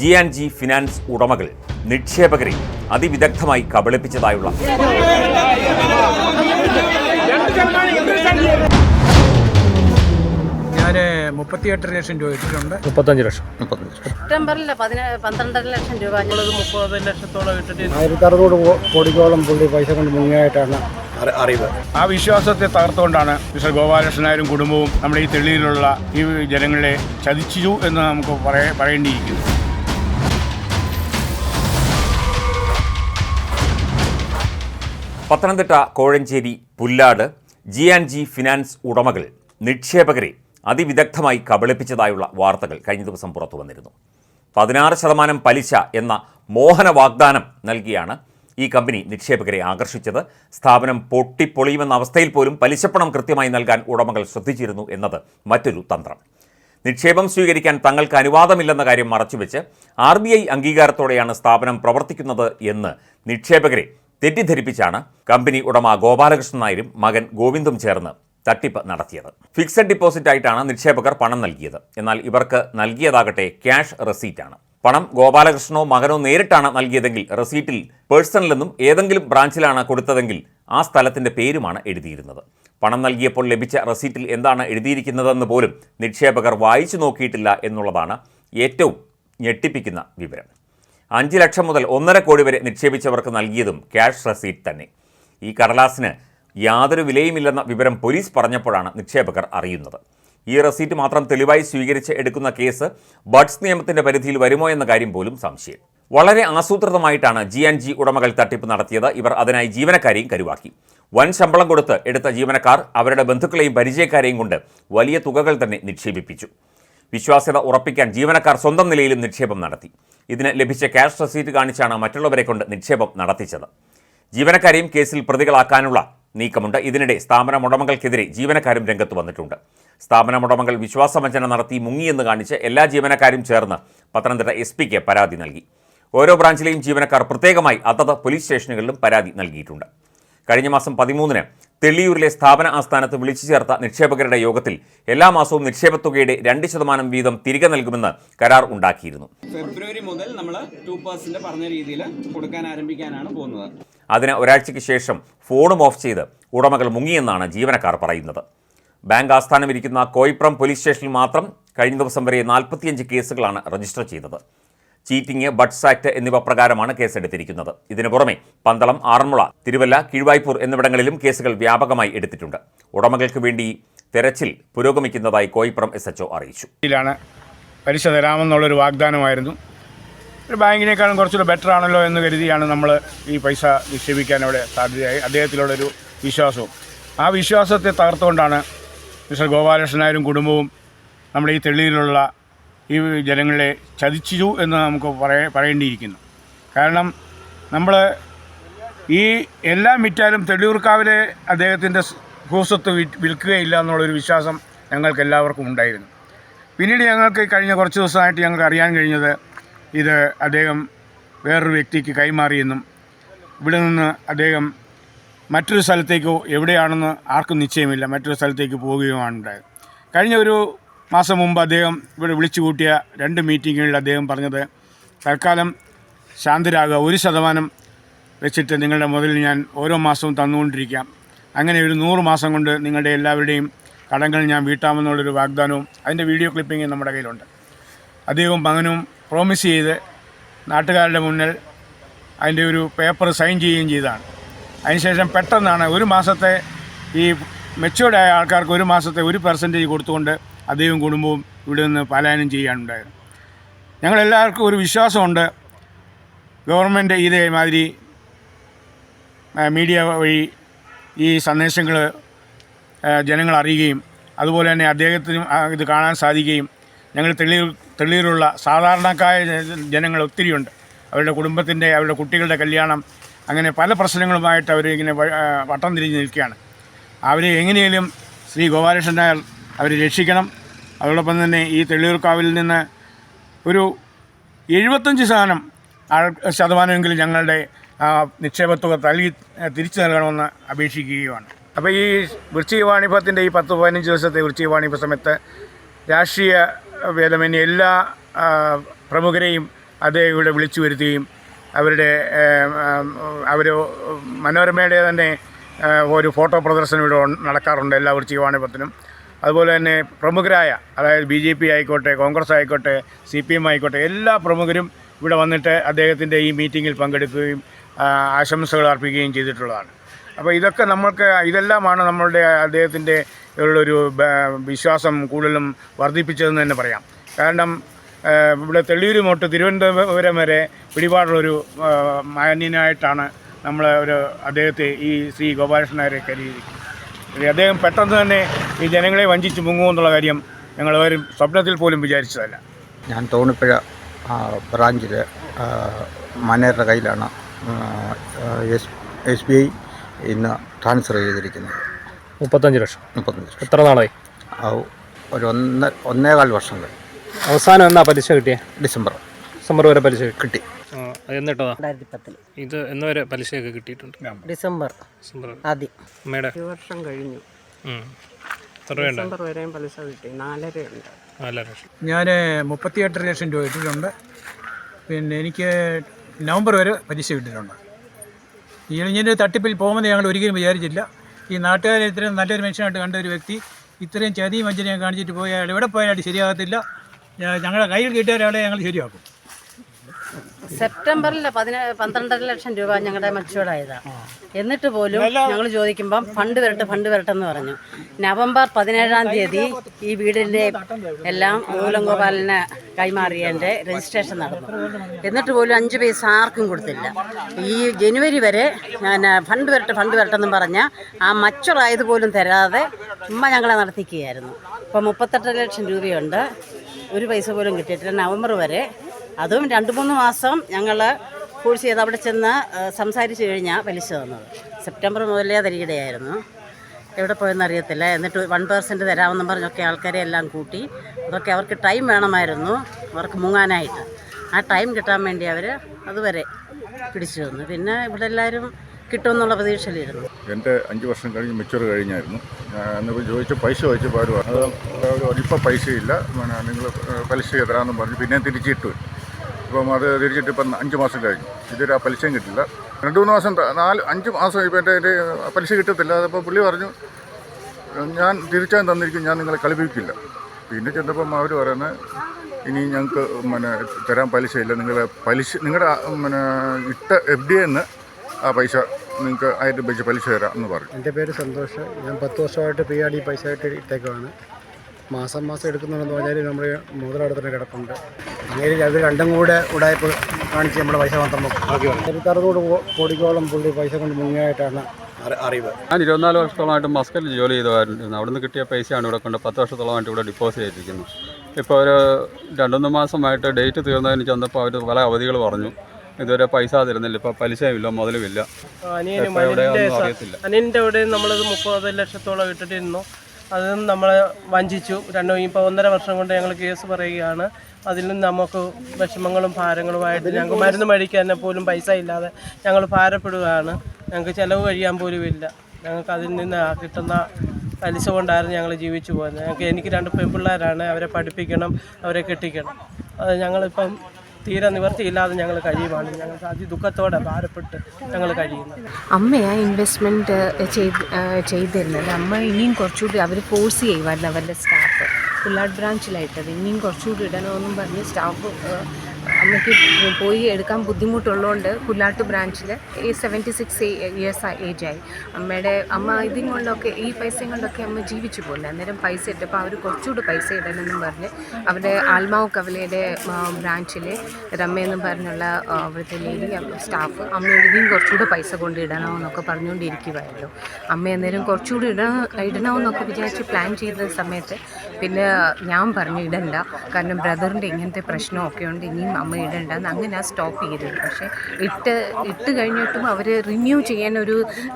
G and G finance ഉടമകൾ നിക്ഷേപകരെ അതിവിദഗ്ധമായി കബളിപ്പിച്ചതായുള്ള ഞാൻ മുപ്പത്തിയെട്ട് ലക്ഷം രൂപ ഇട്ടിട്ടുണ്ട്. മുപ്പത്തഞ്ച് ലക്ഷം. സെപ്റ്റംബറിൽ പന്ത്രണ്ടര ലക്ഷം രൂപ. മുപ്പത് ലക്ഷത്തോളം ഇട്ടിട്ട് ആയിരത്തി അറുന്നൂറ് കോടിക്കോളം പുള്ളി പൈസ കൊണ്ട് മുങ്ങിയായിട്ടാണ് അറിവ്. ആ വിശ്വാസത്തെ തകർത്തുകൊണ്ടാണ് മിസ്റ്റർ ഗോപാലകൃഷ്ണനായരും കുടുംബവും നമ്മുടെ ഈ തെളിയിലുള്ള ഈ ജനങ്ങളെ ചതിച്ചു എന്ന് നമുക്ക് പറയേണ്ടിയിരിക്കുന്നു. Pathanamthitta Kozhencherry Pullad G and G finance ഉടമകൾ നിക്ഷേപകരെ അതിവിദഗ്ധമായി കബളിപ്പിച്ചതായുള്ള വാർത്തകൾ കഴിഞ്ഞ ദിവസം പുറത്തു വന്നിരുന്നു. പതിനാറ് ശതമാനം പലിശ എന്ന മോഹന വാഗ്ദാനം നൽകിയാണ് ഈ കമ്പനി നിക്ഷേപകരെ ആകർഷിച്ചത്. സ്ഥാപനം പൊട്ടിപ്പൊളിയുമെന്ന അവസ്ഥയിൽ പോലും പലിശപ്പണം കൃത്യമായി നൽകാൻ ഉടമകൾ ശ്രദ്ധിച്ചിരുന്നു എന്നത് മറ്റൊരു തന്ത്രം. നിക്ഷേപം സ്വീകരിക്കാൻ തങ്ങൾക്ക് അനുവാദമില്ലെന്ന കാര്യം മറച്ചുവെച്ച് ആർ ബി ഐ അംഗീകാരത്തോടെയാണ് സ്ഥാപനം പ്രവർത്തിക്കുന്നത് എന്ന് നിക്ഷേപകരെ തെറ്റിദ്ധരിപ്പിച്ചാണ് കമ്പനി ഉടമ ഗോപാലകൃഷ്ണൻ നായരും മകൻ ഗോവിന്ദും ചേർന്ന് തട്ടിപ്പ് നടത്തിയത്. ഫിക്സഡ് ഡിപ്പോസിറ്റ് ആയിട്ടാണ് നിക്ഷേപകർ പണം നൽകിയത്. എന്നാൽ ഇവർക്ക് നൽകിയതാകട്ടെ ക്യാഷ് റെസീറ്റാണ്. പണം ഗോപാലകൃഷ്ണനോ മകനോ നേരിട്ടാണ് നൽകിയതെങ്കിൽ റെസീറ്റിൽ പേഴ്സണലെന്നും ഏതെങ്കിലും ബ്രാഞ്ചിലാണ് കൊടുത്തതെങ്കിൽ ആ സ്ഥലത്തിന്റെ പേരുമാണ് എഴുതിയിരുന്നത്. പണം നൽകിയപ്പോൾ ലഭിച്ച റെസീറ്റിൽ എന്താണ് എഴുതിയിരിക്കുന്നതെന്ന് പോലും നിക്ഷേപകർ വായിച്ചു നോക്കിയിട്ടില്ല എന്നുള്ളതാണ് ഏറ്റവും ഞെട്ടിപ്പിക്കുന്ന വിവരം. അഞ്ച് ലക്ഷം മുതൽ ഒന്നര കോടി വരെ നിക്ഷേപിച്ചവർക്ക് നൽകിയതും ക്യാഷ് റെസീറ്റ് തന്നെ. ഈ കടലാസിന് യാതൊരു വിലയുമില്ലെന്ന വിവരം പോലീസ് പറഞ്ഞപ്പോഴാണ് നിക്ഷേപകർ അറിയുന്നത്. ഈ റെസീറ്റ് മാത്രം തെളിവായി സ്വീകരിച്ച് എടുക്കുന്ന കേസ് ബഡ്സ് നിയമത്തിന്റെ പരിധിയിൽ വരുമോ എന്ന കാര്യം പോലും സംശയം. വളരെ ആസൂത്രിതമായിട്ടാണ് ജി ആൻഡ് ജി ഉടമകൾ തട്ടിപ്പ് നടത്തിയത്. ഇവർ അതിനായി ജീവനക്കാരെയും കരുവാക്കി. വൻ ശമ്പളം കൊടുത്ത് എടുത്ത ജീവനക്കാർ അവരുടെ ബന്ധുക്കളെയും പരിചയക്കാരെയും കൊണ്ട് വലിയ തുകകൾ തന്നെ നിക്ഷേപിപ്പിച്ചു. വിശ്വാസ്യത ഉറപ്പിക്കാൻ ജീവനക്കാർ സ്വന്തം നിലയിലും നിക്ഷേപം നടത്തി. ഇതിന് ലഭിച്ച ക്യാഷ് റെസീറ്റ് കാണിച്ചാണ് മറ്റുള്ളവരെ കൊണ്ട് നിക്ഷേപം നടത്തിച്ചത്. ജീവനക്കാരെയും കേസിൽ പ്രതികളാക്കാനുള്ള നീക്കമുണ്ട്. ഇതിനിടെ സ്ഥാപന ഉടമകൾക്കെതിരെ ജീവനക്കാരും രംഗത്ത് വന്നിട്ടുണ്ട്. സ്ഥാപന ഉടമകൾ വിശ്വാസവഞ്ചന നടത്തി മുങ്ങിയെന്ന് കാണിച്ച് എല്ലാ ജീവനക്കാരും ചേർന്ന് പത്തനംതിട്ട എസ് പിക്ക് പരാതി നൽകി. ഓരോ ബ്രാഞ്ചിലെയും ജീവനക്കാർ പ്രത്യേകമായി അതത് പോലീസ് സ്റ്റേഷനുകളിലും പരാതി നൽകിയിട്ടുണ്ട്. കഴിഞ്ഞ മാസം പതിമൂന്നിന് തെള്ളിയൂരിലെ സ്ഥാപന ആസ്ഥാനത്ത് വിളിച്ചു ചേർത്ത നിക്ഷേപകരുടെ യോഗത്തിൽ എല്ലാ മാസവും നിക്ഷേപത്തുകയുടെ രണ്ട് ശതമാനം വീതം തിരികെ നൽകുമെന്ന് കരാർ ഉണ്ടാക്കിയിരുന്നു. ഫെബ്രുവരി മുതൽ നമ്മൾ ടു പറഞ്ഞ രീതിയിൽ കൊടുക്കാൻ ആരംഭിക്കാനാണ് പോകുന്നത്. അതിന് ഒരാഴ്ചയ്ക്ക് ശേഷം ഫോണും ഓഫ് ചെയ്ത് ഉടമകൾ മുങ്ങിയെന്നാണ് ജീവനക്കാർ പറയുന്നത്. ബാങ്ക് ആസ്ഥാനം ഇരിക്കുന്ന കോയിപ്രം പോലീസ് സ്റ്റേഷനിൽ മാത്രം കഴിഞ്ഞ ദിവസം വരെ നാൽപ്പത്തിയഞ്ച് കേസുകളാണ് രജിസ്റ്റർ ചെയ്തത്. ചീറ്റിംഗ് ബഡ്സ് ആക്ട് എന്നിവ പ്രകാരമാണ് കേസെടുത്തിരിക്കുന്നത്. ഇതിനു പുറമെ പന്തളം ആറന്മുള തിരുവല്ല കീഴ്വായ്പൂർ എന്നിവിടങ്ങളിലും കേസുകൾ വ്യാപകമായി എടുത്തിട്ടുണ്ട്. ഉടമകൾക്ക് വേണ്ടി തെരച്ചിൽ പുരോഗമിക്കുന്നതായി കോയിപ്പുറം എസ് എച്ച്ഒ അറിയിച്ചു പലിശ തരാമെന്നുള്ളൊരു വാഗ്ദാനമായിരുന്നു. ഒരു ബാങ്കിനേക്കാളും കുറച്ചുകൂടെ ബെറ്റർ ആണല്ലോ എന്ന് കരുതിയാണ് നമ്മൾ ഈ പൈസ നിക്ഷേപിക്കാൻ അവിടെ സാധ്യതയായി. അദ്ദേഹത്തിലുള്ളൊരു വിശ്വാസവും. ആ വിശ്വാസത്തെ തകർത്തുകൊണ്ടാണ് മിസ്റ്റർ ഗോപാലകൃഷ്ണനായാലും കുടുംബവും നമ്മുടെ ഈ തെള്ളിയിലുള്ള ഈ ജനങ്ങളെ ചതിച്ചു എന്ന് നമുക്ക് പറയ പറയേണ്ടിയിരിക്കുന്നു. കാരണം നമ്മൾ ഈ എല്ലാം വിറ്റാലും തെള്ളിയൂർക്കാവിലെ അദ്ദേഹത്തിന്റെ ഭൂസ്വത്ത് വിൽക്കുകയില്ല എന്നുള്ളൊരു വിശ്വാസം ഞങ്ങൾക്ക് എല്ലാവർക്കും ഉണ്ടായിരുന്നു. പിന്നീട് ഞങ്ങൾക്ക് കഴിഞ്ഞ കുറച്ച് ദിവസമായിട്ട് ഞങ്ങൾക്ക് അറിയാൻ കഴിഞ്ഞത് ഇത് അദ്ദേഹം വേറൊരു വ്യക്തിക്ക് കൈമാറിയെന്നും ഇവിടെ നിന്ന് അദ്ദേഹം മറ്റൊരു സ്ഥലത്തേക്കോ എവിടെയാണെന്ന് ആർക്കും നിശ്ചയമില്ല. മറ്റൊരു സ്ഥലത്തേക്ക് പോവുകയുമാണ് ഉണ്ടായത്. കഴിഞ്ഞ ഒരു മാസം മുമ്പ് അദ്ദേഹം ഇവിടെ വിളിച്ചു കൂട്ടിയ രണ്ട് മീറ്റിങ്ങുകളിൽ അദ്ദേഹം പറഞ്ഞത് തൽക്കാലം ശാന്തരാകുക. ഒരു ശതമാനം വെച്ചിട്ട് നിങ്ങളുടെ മുതൽ ഞാൻ ഓരോ മാസവും തന്നുകൊണ്ടിരിക്കാം. അങ്ങനെ ഒരു നൂറ് മാസം കൊണ്ട് നിങ്ങളുടെ എല്ലാവരുടെയും കടങ്ങൾ ഞാൻ വീട്ടാമെന്നുള്ളൊരു വാഗ്ദാനവും അതിന്റെ വീഡിയോ ക്ലിപ്പിംഗ് നമ്മുടെ കയ്യിലുണ്ട്. അദ്ദേഹവും മകനും പ്രോമിസ് ചെയ്ത് നാട്ടുകാരുടെ മുന്നിൽ അതിന്റെ ഒരു പേപ്പർ സൈൻ ചെയ്യുകയും ചെയ്തതാണ്. അതിനുശേഷം പെട്ടെന്നാണ് ഒരു മാസത്തെ ഈ മെച്ചുവേർഡായ ആൾക്കാർക്ക് ഒരു മാസത്തെ ഒരു പെർസെന്റേജ് കൊടുത്തുകൊണ്ട് അദ്ദേഹവും കുടുംബവും ഇവിടെ നിന്ന് പലായനം ചെയ്യാനുണ്ടായത് ഞങ്ങളെല്ലാവർക്കും ഒരു വിശ്വാസമുണ്ട്. ഗവൺമെന്റ് ഇതേമാതിരി മീഡിയ വഴി ഈ സന്ദേശങ്ങൾ ജനങ്ങൾ അറിയുകയും അതുപോലെ തന്നെ അദ്ദേഹത്തിനും ഇത് കാണാൻ സാധിക്കുകയും ഞങ്ങൾ തെളിയിൽ തെളിയിലുള്ള സാധാരണക്കായ ജനങ്ങൾ ഒത്തിരിയുണ്ട്. അവരുടെ കുടുംബത്തിന്റെ അവരുടെ കുട്ടികളുടെ കല്യാണം അങ്ങനെ പല പ്രശ്നങ്ങളുമായിട്ട് അവർ ഇങ്ങനെ വട്ടം തിരിഞ്ഞ് നിൽക്കുകയാണ്. അവരെ എങ്ങനെയെങ്കിലും ശ്രീ ഗോപാലകൃഷ്ണൻ അവരെ രക്ഷിക്കണം. അതോടൊപ്പം തന്നെ ഈ തെളിയൂർക്കാവിൽ നിന്ന് ഒരു എഴുപത്തഞ്ച് ശതമാനം ശതമാനമെങ്കിലും ഞങ്ങളുടെ നിക്ഷേപത്തുക നൽകി തിരിച്ചു നൽകണമെന്ന് അപേക്ഷിക്കുകയുമാണ്. അപ്പോൾ ഈ വൃശ്ചിക വാണിഭത്തിന്റെ ഈ പത്ത് പതിനഞ്ച് ദിവസത്തെ വൃശ്ചിക വാണിഭ സമയത്ത് രാഷ്ട്രീയ ഭേദമന്യ എല്ലാ പ്രമുഖരെയും അദ്ദേഹം ഇവിടെ വിളിച്ചു വരുത്തുകയും അവരുടെ അവർ മനോരമയുടെ തന്നെ ഒരു ഫോട്ടോ പ്രദർശനം ഇവിടെ നടക്കാറുണ്ട് എല്ലാ വൃശ്ചികവാണിപത്തിനും അതുപോലെ തന്നെ പ്രമുഖരായ അതായത് ബി ജെ പി ആയിക്കോട്ടെ കോൺഗ്രസ് ആയിക്കോട്ടെ സി പി എം ആയിക്കോട്ടെ എല്ലാ പ്രമുഖരും ഇവിടെ വന്നിട്ട് അദ്ദേഹത്തിന്റെ ഈ മീറ്റിങ്ങിൽ പങ്കെടുക്കുകയും ആശംസകൾ അർപ്പിക്കുകയും ചെയ്തിട്ടുള്ളതാണ്. അപ്പോൾ ഇതൊക്കെ നമ്മൾക്ക് ഇതെല്ലാമാണ് നമ്മളുടെ അദ്ദേഹത്തിന്റെ ഉള്ളൊരു വിശ്വാസം കൂടുതലും വർദ്ധിപ്പിച്ചതെന്ന് തന്നെ പറയാം. കാരണം ഇവിടെ തെള്ളിയൂർ തൊട്ട് തിരുവനന്തപുരം വരെ പിടിപാടുള്ളൊരു മാന്യനായിട്ടാണ് നമ്മൾ ഒരു അദ്ദേഹത്തെ ഈ ശ്രീ ഗോപാലകൃഷ്ണനെ കരുതിയിരിക്കുന്നത്. അദ്ദേഹം പെട്ടെന്ന് തന്നെ ഈ ജനങ്ങളെ വഞ്ചിച്ച് മുങ്ങുമെന്നുള്ള കാര്യം ഞങ്ങൾ ഒരു സ്വപ്നത്തിൽ പോലും വിചാരിച്ചതല്ല. ഞാൻ തോണിപ്പുഴ ബ്രാഞ്ചിൽ മാനേജറുടെ കയ്യിലാണ് എസ് എസ് ബി ഐ ഇന്ന് ട്രാൻസ്ഫർ ചെയ്തിരിക്കുന്നത്. മുപ്പത്തഞ്ച് ലക്ഷം. മുപ്പത്തഞ്ച് ലക്ഷം. എത്ര നാളായി? ആ, ഒരു ഒന്ന് ഒന്നേകാൽ വർഷം കഴിഞ്ഞു. അവസാനം എന്നാ പലിശ കിട്ടിയ? ഡിസംബർ. ഡിസംബർ വരെ പലിശ കിട്ടി. രണ്ടായിരത്തി പത്തിൽ ഇത് എന്ന് വരെ പലിശയൊക്കെ കിട്ടിയിട്ടുണ്ട്? ഡിസംബർ. ഡിസംബർ. ആദ്യം. വർഷം കഴിഞ്ഞു. ഡിസംബർ വരെയും പലിശ കിട്ടി. നാലരയുണ്ട് നാലര ലക്ഷം. ഞാൻ ലക്ഷം രൂപ ഇട്ടിട്ടുണ്ട്. പിന്നെ എനിക്ക് നവംബർ വരെ പലിശ വിട്ടിട്ടുണ്ട് ഈ ഇങ്ങനെ തട്ടിപ്പിൽ പോകുമെന്ന് ഞങ്ങൾ ഒരിക്കലും വിചാരിച്ചില്ല. ഈ നാട്ടുകാരെ ഇത്രയും നല്ലൊരു മനുഷ്യനായിട്ട് കണ്ട ഒരു വ്യക്തി ഇത്രയും ചതിയും വഞ്ചനയും കാണിച്ചിട്ട് പോയി അയാൾ എവിടെ പോയാലും ശരിയാകത്തില്ല. ഞങ്ങളുടെ കയ്യിൽ കിട്ടിയ ഒരാളെ ഞങ്ങൾ ശരിയാക്കും. സെപ്റ്റംബറിൽ പതിന പന്ത്രണ്ടര ലക്ഷം രൂപ ഞങ്ങളുടെ മച്ചുവടായതാണ് എന്നിട്ട് പോലും ഞങ്ങൾ ചോദിക്കുമ്പം ഫണ്ട് വരട്ടെ ഫണ്ട് വരട്ടെ എന്ന് പറഞ്ഞു. നവംബർ പതിനേഴാം തീയതി ഈ വീടിന്റെ എല്ലാം മൂലം ഗോപാലിന് കൈമാറിയതിന്റെ രജിസ്ട്രേഷൻ നടന്നു. എന്നിട്ട് പോലും അഞ്ച് പൈസ ആർക്കും കൊടുത്തില്ല. ഈ ജനുവരി വരെ ഞാൻ ഫണ്ട് വരട്ടെ ഫണ്ട് വരട്ടെ എന്ന് പറഞ്ഞ ആ മച്ചുറായത് പോലും തരാതെ ഉമ്മ ഞങ്ങളെ നടത്തിക്കുകയായിരുന്നു. ഇപ്പോൾ മുപ്പത്തെട്ട് ലക്ഷം രൂപയുണ്ട്. ഒരു പൈസ പോലും കിട്ടിയിട്ടില്ല. നവംബർ വരെ അതും രണ്ട് മൂന്ന് മാസം ഞങ്ങൾ കോഴ്സ് ചെയ്ത് അവിടെ ചെന്ന് സംസാരിച്ചു കഴിഞ്ഞാൽ പലിശ തന്നത് സെപ്റ്റംബർ മുതലേ തരികിടയായിരുന്നു എവിടെ പോയെന്ന് അറിയത്തില്ല. എന്നിട്ട് വൺ പെർസെന്റ് തരാമെന്നും പറഞ്ഞൊക്കെ ആൾക്കാരെ എല്ലാം കൂട്ടി. അതൊക്കെ അവർക്ക് ടൈം വേണമായിരുന്നു. അവർക്ക് മുങ്ങാനായിട്ട്. ആ ടൈം കിട്ടാൻ വേണ്ടി അവർ അതുവരെ പിടിച്ചു തന്നു പിന്നെ ഇവിടെ എല്ലാവരും കിട്ടുമെന്നുള്ള പ്രതീക്ഷയിലിരുന്നു. എന്റെ അഞ്ച് വർഷം കഴിഞ്ഞ് മെച്ചൂർ കഴിഞ്ഞായിരുന്നു. എന്നിപ്പോൾ ചോദിച്ചു പൈസ വെച്ച് അവർ അത് ഇപ്പോൾ പൈസയില്ല. നിങ്ങൾ പലിശ തരാമെന്ന് പറഞ്ഞു. പിന്നെ തിരിച്ചിട്ടു ഇപ്പം അത് തിരിച്ചിട്ട് ഇപ്പം അഞ്ച് മാസം കഴിഞ്ഞു. ഇതൊരു പലിശയും കിട്ടില്ല. രണ്ട് മൂന്ന് മാസം നാല് അഞ്ച് മാസം ഇപ്പം എന്റെ എന്റെ പലിശ കിട്ടത്തില്ല. അതപ്പോൾ പുള്ളി പറഞ്ഞു ഞാൻ തിരിച്ചാൻ തന്നിരിക്കും ഞാൻ നിങ്ങളെ കളിപ്പിക്കില്ല. പിന്നെ ചെന്നപ്പം അവർ പറയുന്നത് ഇനി ഞങ്ങൾക്ക് പിന്നെ തരാൻ പലിശയില്ല. നിങ്ങളെ പലിശ നിങ്ങളുടെ പിന്നെ ഇട്ട എഫ് ഡി എന്ന് ആ പൈസ നിങ്ങൾക്ക് ആയിട്ട് പലിശ തരാം എന്ന് പറഞ്ഞു. എന്റെ പേര് സന്തോഷ്. ഞാൻ പത്ത് വർഷമായിട്ട് പി ആർ ഡി പൈസ ആയിട്ട് ഇട്ടേക്കുവാണ്. മാസം മാസം എടുക്കുന്നുണ്ടെന്ന് പറഞ്ഞാൽ നമ്മൾ തന്നെ കിടപ്പുണ്ട്. അങ്ങനെ അത് രണ്ടും കൂടെ ഉടായ്പ കാണിച്ച് നമ്മുടെ പൈസ മാത്രം ആയിരത്തറുന്നൂറ് കോടിക്കോളം പുള്ളി പൈസ കൊണ്ട് മുങ്ങിയായിട്ടാണ് അറിവ് ഞാൻ ഇരുപത്തിനാല് വർഷത്തോളമായിട്ട് മസ്കറ്റിൽ ജോലി ചെയ്തായിരുന്നു അവിടുന്ന് കിട്ടിയ പൈസയാണ് ഇവിടെ കൊണ്ട് പത്ത് വർഷത്തോളമായിട്ട് ഇവിടെ ഡിപ്പോസിറ്റ് ചെയ്തിരിക്കുന്നത്. ഇപ്പോൾ ഒരു രണ്ടൊന്ന് മാസമായിട്ട് ഡേറ്റ് തീർന്നതിന് ചെന്നപ്പോൾ അവർ പല അവധികൾ പറഞ്ഞു. ഇതുവരെ പൈസ തരുന്നില്ല ഇപ്പോൾ പലിശയുമില്ല മുതലുമില്ല അനിയനും ഇപ്പോൾ എവിടെയാണെന്നും അനിയന്റെ അനിയന്റെ അവിടെ നമ്മളത് മുപ്പത് ലക്ഷത്തോളം ഇട്ടിട്ടിരുന്നു അതും നമ്മളെ വഞ്ചിച്ചു. രണ്ടു ഇപ്പോൾ ഒന്നര വർഷം കൊണ്ട് ഞങ്ങൾ കേസ് പറയുകയാണ്. നിന്ന് നമുക്ക് വിഷമങ്ങളും ഭാരങ്ങളുമായിട്ട് ഞങ്ങൾക്ക് മരുന്ന് മേടിക്കാൻ പോലും പൈസ ഇല്ലാതെ ഞങ്ങൾ ഭാരപ്പെടുകയാണ്. ഞങ്ങൾക്ക് ചിലവ് കഴിയാൻ പോലും ഇല്ല. ഞങ്ങൾക്ക് അതിൽ നിന്ന് കിട്ടുന്ന പലിശ കൊണ്ടായിരുന്നു ഞങ്ങൾ ജീവിച്ചു പോകുന്നത് ഞങ്ങൾക്ക് എനിക്ക് രണ്ട് പെൺപിള്ളേരാണ്. അവരെ പഠിപ്പിക്കണം അവരെ കെട്ടിക്കണം. അത് ഞങ്ങളിപ്പം തീരെ നിവർത്തിയില്ലാതെ ഞങ്ങൾ കഴിയുവാണ്. ഞങ്ങൾക്ക് അതിദുഃഖത്തോടെ ഭാരപ്പെട്ട് ഞങ്ങൾ കഴിയുന്നത് അമ്മയാ ഇൻവെസ്റ്റ്മെന്റ് ചെയ്ത് ചെയ്തിരുന്നത്. അമ്മ ഇനിയും കുറച്ചുകൂടി അവർ ഫോഴ്സ് ചെയ്യുമായിരുന്നു അവരുടെ സ്റ്റാഫ് പുല്ലാട് ബ്രാഞ്ചിലായിട്ടത് ഇനിയും കുറച്ചുകൂടി ഇടണമെന്നും പറഞ്ഞ് സ്റ്റാഫ് അമ്മയ്ക്ക് പോയി എടുക്കാൻ ബുദ്ധിമുട്ടുള്ളതുകൊണ്ട് പുല്ലാട്ട് ബ്രാഞ്ചിൽ ഈ സെവന്റി സിക്സ് ഇയേഴ്സ് ഏജായി അമ്മയുടെ അമ്മ ഇതും കൊണ്ടൊക്കെ ഈ പൈസയും കൊണ്ടൊക്കെ അമ്മ ജീവിച്ചു പോകില്ല അന്നേരം പൈസ ഇട്ടപ്പോൾ അവർ കുറച്ചുകൂടി പൈസ ഇടണമെന്നും പറഞ്ഞ് അവരുടെ ആൽമാവ് കവലയുടെ ബ്രാഞ്ചിലെ രമ്മയെന്നും പറഞ്ഞുള്ള അവിടുത്തെ ലേഡി സ്റ്റാഫ് അമ്മ എഴുതിയും കുറച്ചുകൂടി പൈസ കൊണ്ട് ഇടണമെന്നൊക്കെ പറഞ്ഞുകൊണ്ടിരിക്കുമായിരുന്നു അമ്മ അന്നേരം കുറച്ചുകൂടി ഇടണം ഇടണമെന്നൊക്കെ വിചാരിച്ച് പ്ലാൻ ചെയ്ത സമയത്ത് പിന്നെ ഞാൻ പറഞ്ഞു ഇടണ്ട. കാരണം ബ്രദറിന്റെ ഇങ്ങനത്തെ പ്രശ്നമൊക്കെ ഉണ്ട് ഇനിയും അമ്മ ഇടണ്ട എന്ന് അങ്ങനെ സ്റ്റോപ്പ് ചെയ്തത് പക്ഷേ ഇട്ട് ഇട്ട് കഴിഞ്ഞിട്ടും അവർ റിന്യൂ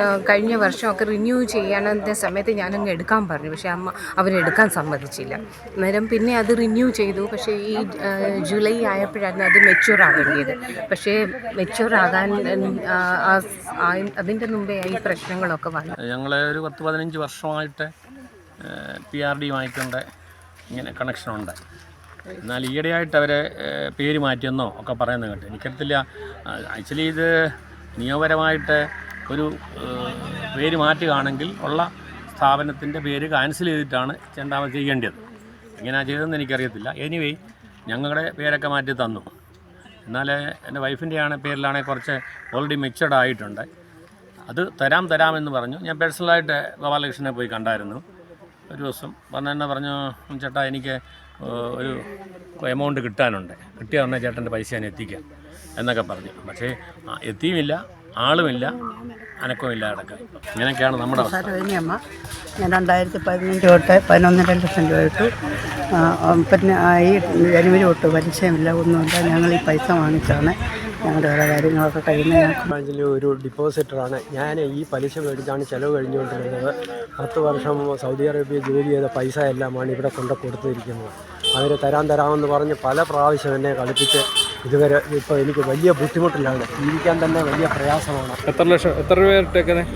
ആ, കഴിഞ്ഞ വർഷമൊക്കെ റിന്യൂ ചെയ്യാനത്തെ സമയത്ത് ഞാനങ്ങ് എടുക്കാൻ പറഞ്ഞു. പക്ഷേ അമ്മ അവരെടുക്കാൻ സമ്മതിച്ചില്ല. അന്നേരം പിന്നെ അത് റിന്യൂ ചെയ്തു. പക്ഷേ ഈ ജൂലൈ ആയപ്പോഴാണ് അത് മെച്യൂർ ആകേണ്ടത് പക്ഷേ മെച്യൂർ ആകാൻ ആ, ആ- ആ- അതിന്റെ മുമ്പേ ഈ പ്രശ്നങ്ങളൊക്കെ വന്നു. ഞങ്ങളെ ഒരു പത്ത് പതിനഞ്ച് വർഷമായിട്ട് പി ആർ ഡി വാങ്ങിക്കൊണ്ട് ഇങ്ങനെ കണക്ഷനുണ്ട് എന്നാൽ ഈയിടെയായിട്ട് അവരെ പേര് മാറ്റിയെന്നോ ഒക്കെ പറയുന്നത് കേട്ടു. എനിക്കറിയത്തില്ല. ആക്ച്വലി ഇത് നിയമപരമായിട്ട് ഒരു പേര് മാറ്റുകയാണെങ്കിൽ ഉള്ള സ്ഥാപനത്തിന്റെ പേര് ക്യാൻസൽ ചെയ്തിട്ടാണ് രണ്ടാമത് ചെയ്യേണ്ടത്. എങ്ങനെയാണ് ചെയ്തതെന്ന് എനിക്കറിയത്തില്ല. എനിവേ ഞങ്ങളുടെ പേരൊക്കെ മാറ്റി തന്നു. എന്നാൽ എന്റെ വൈഫിന്റെ ആണ് പേരിലാണെങ്കിൽ കുറച്ച് ഓൾറെഡി മിക്സഡ് ആയിട്ടുണ്ട്. അത് തരാം തരാമെന്ന് പറഞ്ഞു. ഞാൻ പേഴ്സണലായിട്ട് ഗോപാലകൃഷ്ണനെ പോയി കണ്ടായിരുന്നു. ഒരു ദിവസം പറഞ്ഞ എന്നെ പറഞ്ഞു ചേട്ടാ എനിക്ക് ഒരു എമൗണ്ട് കിട്ടാനുണ്ട്. കിട്ടിയ ഉടനെ ചേട്ടന്റെ പൈസ ഞാൻ എത്തിക്കാം എന്നൊക്കെ പറഞ്ഞു. പക്ഷേ എത്തിയുമില്ല ആളുമില്ല അനക്കമില്ല അടക്കം. ഇങ്ങനെയൊക്കെയാണ് നമ്മുടെ അമ്മ ഞാൻ രണ്ടായിരത്തി പതിനഞ്ച് തൊട്ട് പതിനൊന്നര ലക്ഷം രൂപ ഇട്ടു. പിന്നെ ഈ ജനുവരി തൊട്ട് പരിചയമില്ല ഒന്നുമില്ല. ഞങ്ങൾ ഈ പൈസ വാങ്ങിച്ചാണ് ഞങ്ങളുടെ ഓരോ കാര്യങ്ങളൊക്കെ കഴിയുന്നത് ബാങ്കിലെ ഒരു ഡിപ്പോസിറ്ററാണ്. ഞാൻ ഈ പലിശ മേടിച്ചാണ് ചിലവ് കഴിഞ്ഞുകൊണ്ടിരുന്നത്. പത്ത് വർഷം സൗദി അറേബ്യ ജോലി ചെയ്ത പൈസ എല്ലാമാണ് ഇവിടെ കൊണ്ട് കൊടുത്തിരിക്കുന്നത്. അവർ തരാൻ തരാമെന്ന് പറഞ്ഞ് പല പ്രാവശ്യം എന്നെ കളിപ്പിച്ച് ഇതുവരെ ഇപ്പോൾ എനിക്ക് വലിയ ബുദ്ധിമുട്ടിലാണ്. ജീവിക്കാൻ തന്നെ വലിയ പ്രയാസമാണ്. എത്ര ലക്ഷം എത്ര രൂപ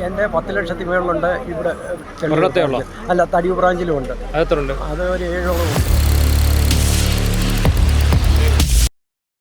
എന്റെ പത്ത് ലക്ഷത്തി മേളുണ്ട് ഇവിടെ? അല്ല തടിയു ബ്രാഞ്ചിലും ഉണ്ട് അത് ഉണ്ട് അത് ഒരു ഏഴോളം ഉണ്ട്.